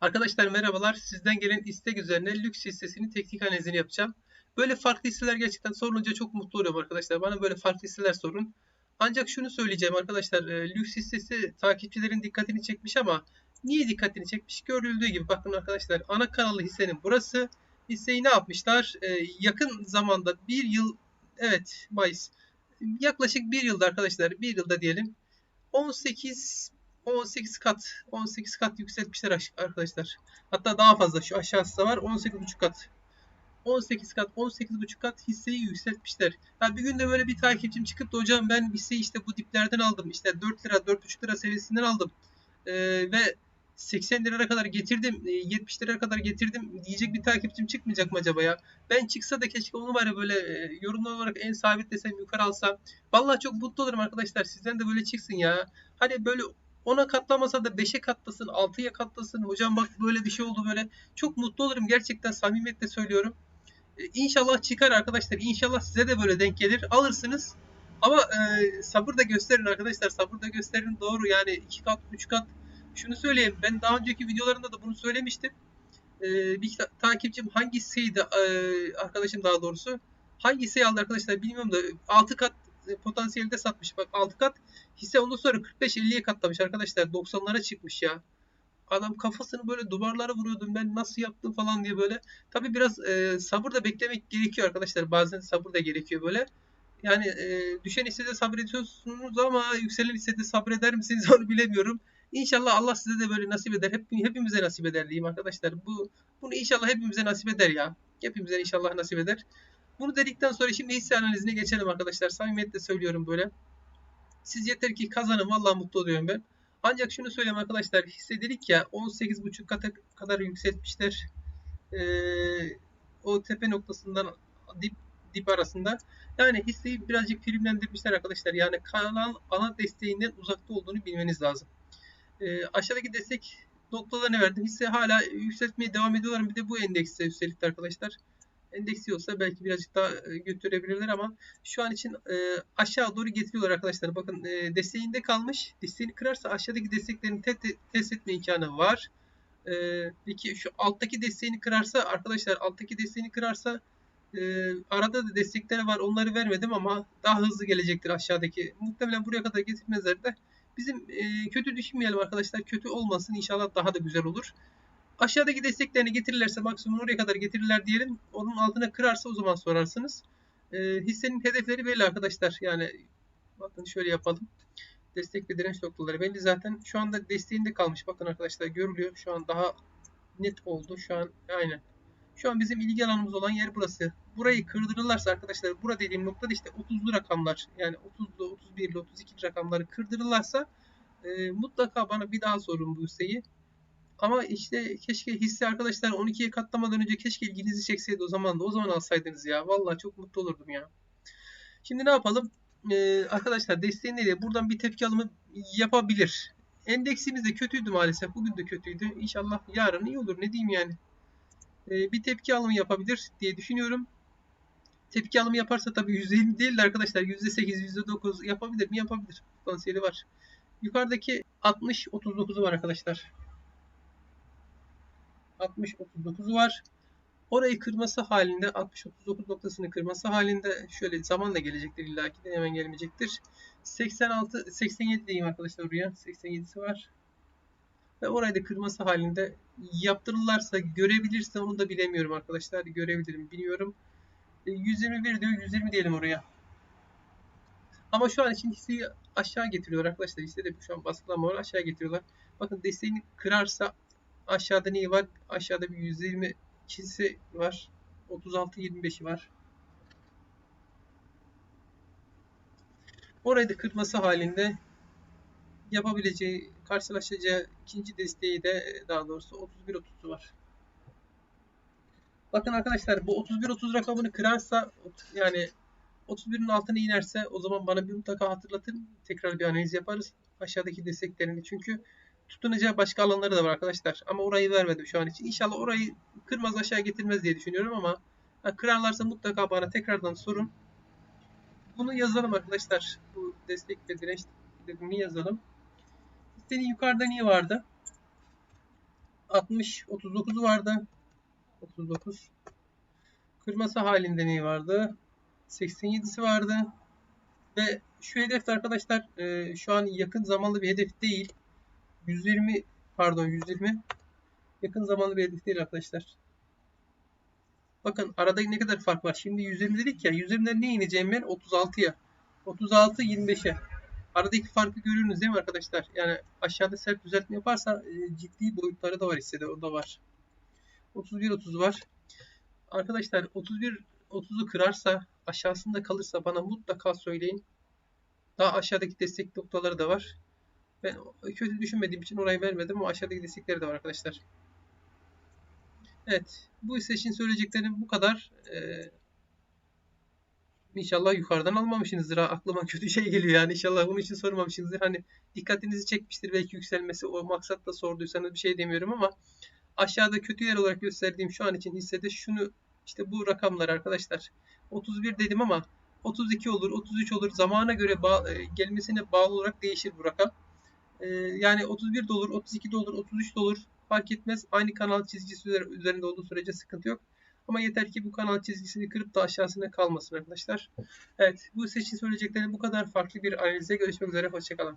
Arkadaşlar merhabalar. Sizden gelen istek üzerine lüks hissesinin teknik analizini yapacağım. Böyle farklı hisseler gerçekten sorulunca çok mutlu oluyorum arkadaşlar. Bana böyle farklı hisseler sorun. Ancak şunu söyleyeceğim arkadaşlar. e, Lüks hissesi takipçilerin dikkatini çekmiş ama niye dikkatini çekmiş? Görüldüğü gibi bakın arkadaşlar ana kanalı hissenin burası. Hisseyi ne yapmışlar? E, yakın zamanda bir yıl evet Mayıs yaklaşık bir yılda arkadaşlar bir yılda diyelim 18 18 kat 18 kat yükseltmişler aş- arkadaşlar. Hatta daha fazla şu aşağısı da var 18,5 kat. 18 kat 18,5 kat hisseyi yükseltmişler. Ha bir gün de böyle bir takipçim çıkıp da hocam ben hisseyi işte bu diplerden aldım. İşte 4 lira 4,5 lira seviyesinden aldım. Ee, ve 80 liraya kadar getirdim, e, 70 liraya kadar getirdim diyecek bir takipçim çıkmayacak mı acaba ya? Ben çıksa da keşke onu var böyle e, yorumlar olarak en sabitlesem yukarı alsam. Vallahi çok mutlu olurum arkadaşlar. Sizden de böyle çıksın ya. Hani böyle 10'a katlamasa da 5'e katlasın, 6'ya katlasın. Hocam bak böyle bir şey oldu böyle. Çok mutlu olurum gerçekten samimiyetle söylüyorum. Ee, İnşallah çıkar arkadaşlar. İnşallah size de böyle denk gelir. Alırsınız. Ama e, sabır da gösterin arkadaşlar. Sabır da gösterin doğru. Yani 2 kat, 3 kat. Şunu söyleyeyim. Ben daha önceki videolarımda da bunu söylemiştim. Ee, bir ta- takipçim hangi hisseyi e, arkadaşım daha doğrusu hangi hisseyi aldı arkadaşlar bilmiyorum da 6 kat e, potansiyelde satmış. Bak 6 kat hisse ondan sonra 45-50'ye katlamış arkadaşlar. 90'lara çıkmış ya. Adam kafasını böyle duvarlara vuruyordum ben nasıl yaptım falan diye böyle. Tabi biraz e, sabır da beklemek gerekiyor arkadaşlar. Bazen sabır da gerekiyor böyle. Yani e, düşen hissede sabrediyorsunuz ama yükselen hissede sabreder misiniz onu bilemiyorum. İnşallah Allah size de böyle nasip eder. Hep, hepimize nasip eder diyeyim arkadaşlar. Bu bunu inşallah hepimize nasip eder ya. Hepimize inşallah nasip eder. Bunu dedikten sonra şimdi hisse analizine geçelim arkadaşlar. Samimiyetle söylüyorum böyle. Siz yeter ki kazanın. Vallahi mutlu oluyorum ben. Ancak şunu söyleyeyim arkadaşlar. Hisse dedik ya 18,5 kata kadar yükseltmişler. Ee, o tepe noktasından dip dip arasında. Yani hisseyi birazcık primlendirmişler arkadaşlar. Yani kanal ana desteğinden uzakta olduğunu bilmeniz lazım. Ee, aşağıdaki destek noktalarını verdim. Hisse hala yükseltmeye devam ediyorlar. Bir de bu endekse üstelik de arkadaşlar. Endeksi olsa belki birazcık daha e, götürebilirler ama şu an için e, aşağı doğru getiriyorlar arkadaşlar. Bakın e, desteğinde kalmış. Desteğini kırarsa aşağıdaki desteklerini te- te- test etme imkanı var. E, peki şu alttaki desteğini kırarsa arkadaşlar alttaki desteğini kırarsa arada da destekleri var. Onları vermedim ama daha hızlı gelecektir aşağıdaki. Muhtemelen buraya kadar getirmezler de bizim kötü düşünmeyelim arkadaşlar. Kötü olmasın. İnşallah daha da güzel olur. Aşağıdaki desteklerini getirirlerse maksimum oraya kadar getirirler diyelim. Onun altına kırarsa o zaman sorarsınız. E, hissenin hedefleri belli arkadaşlar. Yani bakın şöyle yapalım. Destek ve direnç noktaları belli zaten. Şu anda desteğinde kalmış. Bakın arkadaşlar görülüyor. Şu an daha net oldu. Şu an aynen. Şu an bizim ilgi alanımız olan yer burası. Burayı kırdırırlarsa arkadaşlar bura dediğim noktada işte 30'lu rakamlar yani 30'lu 31'li 32'li rakamları kırdırırlarsa e, mutlaka bana bir daha sorun bu hisseyi. Ama işte keşke hisse arkadaşlar 12'ye katlamadan önce keşke ilginizi çekseydi o zaman da o zaman alsaydınız ya. Vallahi çok mutlu olurdum ya. Şimdi ne yapalım? Ee, arkadaşlar desteğiyle buradan bir tepki alımı yapabilir. Endeksimiz de kötüydü maalesef. Bugün de kötüydü. İnşallah yarın iyi olur. Ne diyeyim yani. Ee, bir tepki alımı yapabilir diye düşünüyorum. Tepki alımı yaparsa tabii %20 değil de arkadaşlar %8, %9 yapabilir mi? Yapabilir. Potansiyeli var. Yukarıdaki 60-39'u var arkadaşlar. 60-39'u var. Orayı kırması halinde 60-39 noktasını kırması halinde şöyle zamanla gelecektir illaki de hemen gelmeyecektir. 86 87 diyeyim arkadaşlar oraya. 87'si var. Ve orayı da kırması halinde yaptırırlarsa görebilirse onu da bilemiyorum arkadaşlar. Görebilirim biliyorum. E, 121 diyor 120 diyelim oraya. Ama şu an için hisseyi aşağı getiriyor arkadaşlar. Hissede şu an baskılama var aşağı getiriyorlar. Bakın desteğini kırarsa aşağıda neyi var? Aşağıda bir 120 çizisi var. 36-25'i var. Orayı da kırması halinde yapabileceği, karşılaşacağı ikinci desteği de daha doğrusu 31-30'u var. Bakın arkadaşlar bu 31-30 rakamını kırarsa yani 31'in altına inerse o zaman bana bir mutlaka hatırlatın. Tekrar bir analiz yaparız. Aşağıdaki desteklerini. Çünkü tutunacağı başka alanları da var arkadaşlar. Ama orayı vermedim şu an için. İnşallah orayı kırmaz aşağı getirmez diye düşünüyorum ama kırarlarsa mutlaka bana tekrardan sorun. Bunu yazalım arkadaşlar. Bu destek ve direnç dediğini yazalım. Listenin yukarıda niye vardı? 60 39'u vardı. 39. Kırması halinde neyi vardı? 87'si vardı. Ve şu hedef de arkadaşlar e, şu an yakın zamanlı bir hedef değil. 120 pardon 120 yakın zamanlı bir hedef değil arkadaşlar. Bakın arada ne kadar fark var. Şimdi 120 dedik ya. 120'den ne ineceğim ben? 36'ya. 36 25'e. Aradaki farkı görüyorsunuz değil mi arkadaşlar? Yani aşağıda sert düzeltme yaparsa e, ciddi boyutları da var hissede. O da var. 31 30 var. Arkadaşlar 31 30'u kırarsa aşağısında kalırsa bana mutlaka söyleyin. Daha aşağıdaki destek noktaları da var. Ben kötü düşünmediğim için orayı vermedim ama aşağıdaki destekleri de var arkadaşlar. Evet. Bu hisse için söyleyeceklerim bu kadar. Ee, inşallah yukarıdan almamışsınızdır. Aklıma kötü şey geliyor yani. İnşallah bunun için sormamışsınızdır. Hani dikkatinizi çekmiştir belki yükselmesi o maksatla sorduysanız bir şey demiyorum ama aşağıda kötü yer olarak gösterdiğim şu an için hissede şunu işte bu rakamlar arkadaşlar. 31 dedim ama 32 olur, 33 olur. Zamana göre bağ, e, gelmesine bağlı olarak değişir bu rakam. E, yani 31 de olur, 32 de olur, 33 de olur. Fark etmez. Aynı kanal çizgisi üzerinde olduğu sürece sıkıntı yok. Ama yeter ki bu kanal çizgisini kırıp da aşağısına kalmasın arkadaşlar. Evet bu seçim söyleyeceklerim bu kadar farklı bir analize görüşmek üzere. Hoşçakalın.